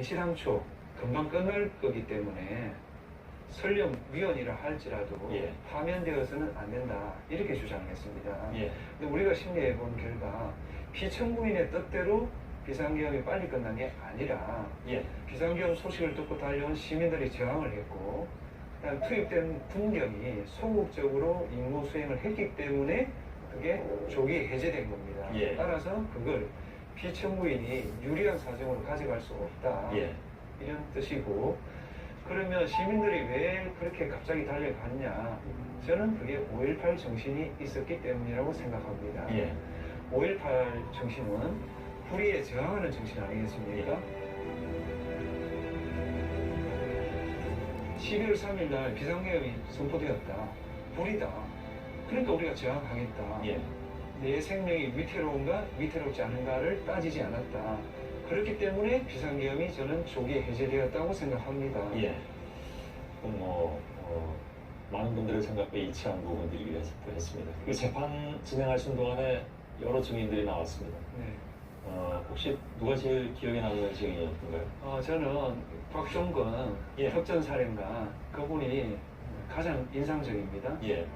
애시당초 금방 끝날 거기 때문에 설령 위원이라 할지라도 예. 파면되어서는 안 된다 이렇게 주장했습니다. 예. 근데 우리가 심리해 본 결과 피청구인의 뜻대로 비상계엄이 빨리 끝난 게 아니라 예. 비상계엄 소식을 듣고 달려온 시민들이 저항을 했고 그다음 투입된 군경이 소극적으로 임무 수행을 했기 때문에 그게 조기 해제된 겁니다. 예. 따라서 그걸 피청구인이 유리한 사정으로 가져갈 수 없다. 예. 이런 뜻이고 그러면 시민들이 왜 그렇게 갑자기 달려갔냐 저는 그게 5.18 정신이 있었기 때문이라고 생각합니다 예. 5.18 정신은 불의에 저항하는 정신 아니겠습니까? 12월 3일 날 비상계엄이 선포되었다 불이다 그러니까 우리가 저항하겠다 예. 내 생명이 위태로운가 위태롭지 않은가를 따지지 않았다. 그렇기 때문에 비상계엄이 저는 조기 해제되었다고 생각합니다. 예. 뭐, 어, 많은 분들의 생각과 일치한 부분들이 했습니다. 그 재판 진행하신 동안에 여러 증인들이 나왔습니다. 네. 어, 혹시 누가 제일 기억에 남는 증인이었던가요? 어, 저는 박종건 예. 특전사령관 그분이 가장 인상적입니다. 예.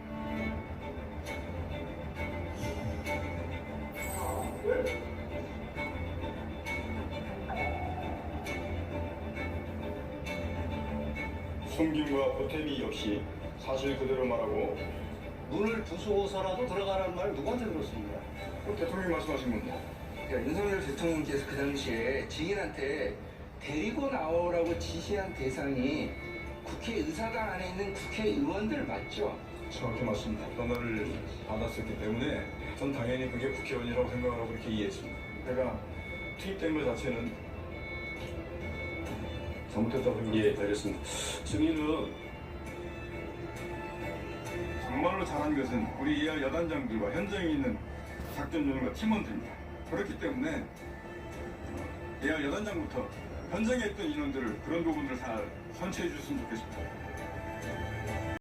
숨김과 보탬이 역시 사실 그대로 말하고 문을 부수고서라도 들어가라는 말을 누구한테 들었습니까? 그 대통령이 말씀하신 건데 그러니까 윤석열 대통령께서 그 당시에 증인한테 데리고 나오라고 지시한 대상이 국회 의사당 안에 있는 국회의원들 맞죠? 정확히 맞습니다. 전화를 받았었기 때문에 전 당연히 그게 국회의원이라고 생각을 하고 그렇게 이해했습니다. 내가 투입된 것 자체는 잘못했다고. 예, 알겠습니다. 증인은 정말로 잘한 것은 우리 이하 여단장들과 현장에 있는 작전위원과 팀원들입니다. 그렇기 때문에 이하 여단장부터 현장에 있던 인원들을 그런 부분들을 잘 선처해 줬으면 좋겠습니다.